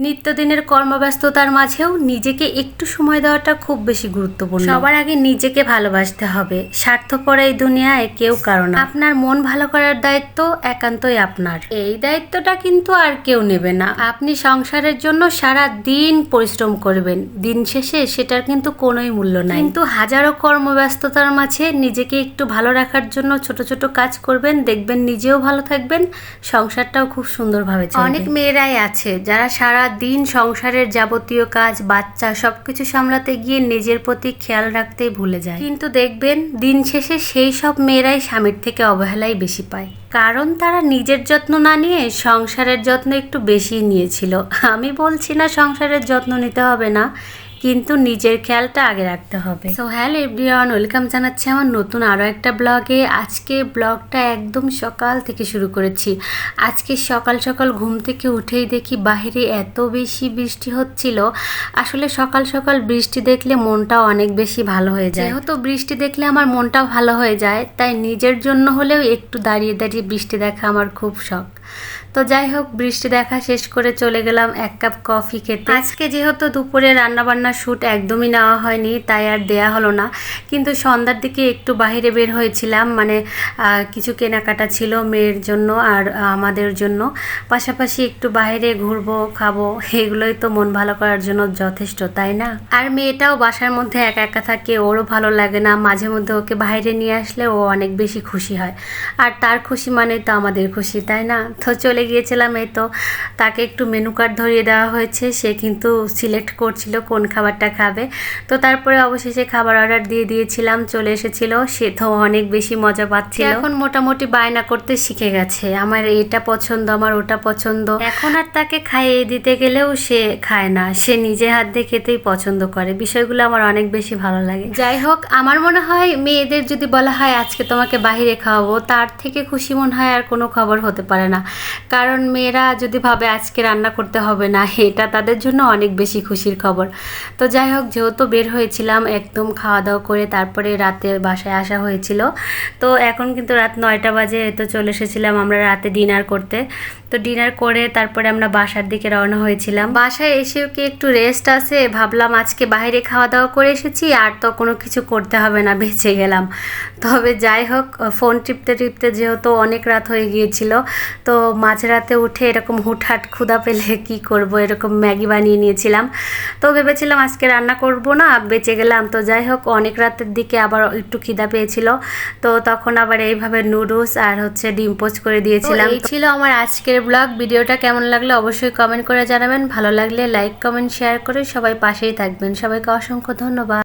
নিত্যদিনের কর্মব্যস্ততার মাঝেও নিজেকে একটু সময় দেওয়াটা খুব বেশি গুরুত্বপূর্ণ। সবার আগে নিজেকে ভালোবাসতে হবে। স্বার্থপর এই দুনিয়ায় কেউ কারণ। আপনার মন ভালো করার দায়িত্ব একান্তই আপনার। এই দায়িত্বটা কিন্তু আর কেউ নেবে না। আপনি সংসারের জন্য সারা দিন পরিশ্রম করবেন। দিন শেষে সেটার কিন্তু কোনোই মূল্য নাই। কিন্তু হাজারো কর্মব্যস্ততার মাঝে নিজেকে একটু ভালো রাখার জন্য ছোট ছোট কাজ করবেন দেখবেন নিজেও ভালো থাকবেন সংসারটাও খুব সুন্দরভাবে অনেক মেয়েরাই আছে যারা সারা দিন, সংসারের যাবতীয় কাজ, বাচ্চা, সবকিছু সামলাতে গিয়ে নিজের প্রতি খেয়াল রাখতেই ভুলে যায়। কিন্তু দেখবেন, দিন শেষে সেই সব মেয়েরাই স্বামীর থেকে অবহেলাই বেশি পায়। কারণ তারা নিজের যত্ন না নিয়ে সংসারের যত্ন একটু বেশি নিয়েছিল। আমি বলছি না সংসারের যত্ন নিতে হবে না। কিন্তু নিজের খেয়ালটা আগে রাখতে হবে। সো হ্যালো এভরিওয়ান ওয়েলকাম জানাচ্ছি আমার নতুন আরও একটা ব্লগে। আজকে ব্লগটা একদম সকাল থেকে শুরু করেছি। আজকে সকাল সকাল ঘুম থেকে উঠেই দেখি বাইরে এত বেশি বৃষ্টি হচ্ছিল। আসলে সকাল সকাল বৃষ্টি দেখলে মনটা অনেক বেশি ভালো হয়ে যায়। যেহেতু বৃষ্টি দেখলে আমার মনটাও ভালো হয়ে যায়, তাই নিজের জন্য হলেও একটু দাঁড়িয়ে দাঁড়িয়ে বৃষ্টি দেখা আমার খুব শখ। তো যাই হোক, বৃষ্টি দেখা শেষ করে চলে গেলাম এক কাপ কফি খেতে। আজকে যেহেতু দুপুরে রান্নাবান্নার শ্যুট একদমই নেওয়া হয়নি, তাই আর দেয়া হলো না। কিন্তু সন্ধ্যার দিকে একটু বাইরে বের হয়েছিলাম মানে কিছু কেনাকাটা ছিল মেয়ের জন্য আর আমাদের জন্য। পাশাপাশি একটু বাইরে ঘুরবো, খাব, এগুলোই তো মন ভালো করার জন্য যথেষ্ট, তাই না? আর মেয়েটাও বাসার মধ্যে একা একা থাকে, ওরও ভালো লাগে না। মাঝে মধ্যে ওকে বাইরে নিয়ে আসলে ও অনেক বেশি খুশি হয়। আর তার খুশি মানে তো আমাদের খুশি, তাই না? তো চলে গিয়েছিলাম এই তো তাকে একটু মেনু কার্ড ধরিয়ে দেওয়া হয়েছে। সে কিন্তু সিলেক্ট করছিল কোন খাবারটা খাবে। তো তারপরে অবশেষে খাবার অর্ডার দিয়ে দিয়েছিলাম চলে এসেছিল। সে তো অনেক বেশি মজা পাচ্ছিল। এখন মোটামুটি বায়না করতে শিখে গেছে। আমার এটা পছন্দ আমার ওটা পছন্দ। এখন আর তাকে খাইয়ে দিতে গেলেও সে খায় না। সে নিজে হাত দিয়ে খেতেই পছন্দ করে। বিষয়গুলো আমার অনেক বেশি ভালো লাগে। যাই হোক আমার মনে হয় মেয়েদের যদি বলা হয় আজকে তোমাকে বাইরে খাওয়াবো তার থেকে খুশি মনে হয় আর কোনো খবর হতে পারে না। কারণ মেয়েরা যদি ভাবে আজকে রান্না করতে হবে না, এটা তাদের জন্য অনেক বেশি খুশির খবর। তো যাই হোক, যেহেতু বের হয়েছিলাম, একদম খাওয়া দাওয়া করে তারপরে রাতে বাসায় আসা হয়েছিল। তো এখন কিন্তু রাত নয়টা বাজে, তো চলে এসেছিলাম আমরা রাতে ডিনার করতে। তো ডিনার করে তারপরে আমরা বাসার দিকে রওনা হয়েছিলাম। বাসায় এসেও কি একটু রেস্ট আছে? ভাবলাম আজকে বাইরে খাওয়া দাওয়া করে এসেছি, আর তো কোনো কিছু করতে হবে না, বেঁচে গেলাম। তবে যাই হোক, ফোন টিপতে টিপতে যেহেতু অনেক রাত হয়ে গিয়েছিল, তো মাঝরাতে উঠে এরকম হুটহাট ক্ষুদা পেলে কি করব? এরকম ম্যাগি বানিয়ে নিয়েছিলাম। তো ভেবেছিলাম আজকে রান্না করব না বেঁচে গেলাম। তো যাই হোক অনেক রাতের দিকে আবার একটু খিদা পেয়েছিল। তো তখন আবার এইভাবে নুডলস আর হচ্ছে ডিম পোচ করে দিয়েছিলাম। এই ছিল আমার আজকের ব্লগ। ভিডিওটা কেমন লাগল অবশ্যই কমেন্ট করে জানাবেন। ভালো লাগলে লাইক কমেন্ট শেয়ার করে সবাই পাশেই থাকবেন। সবাইকে অসংখ্য ধন্যবাদ।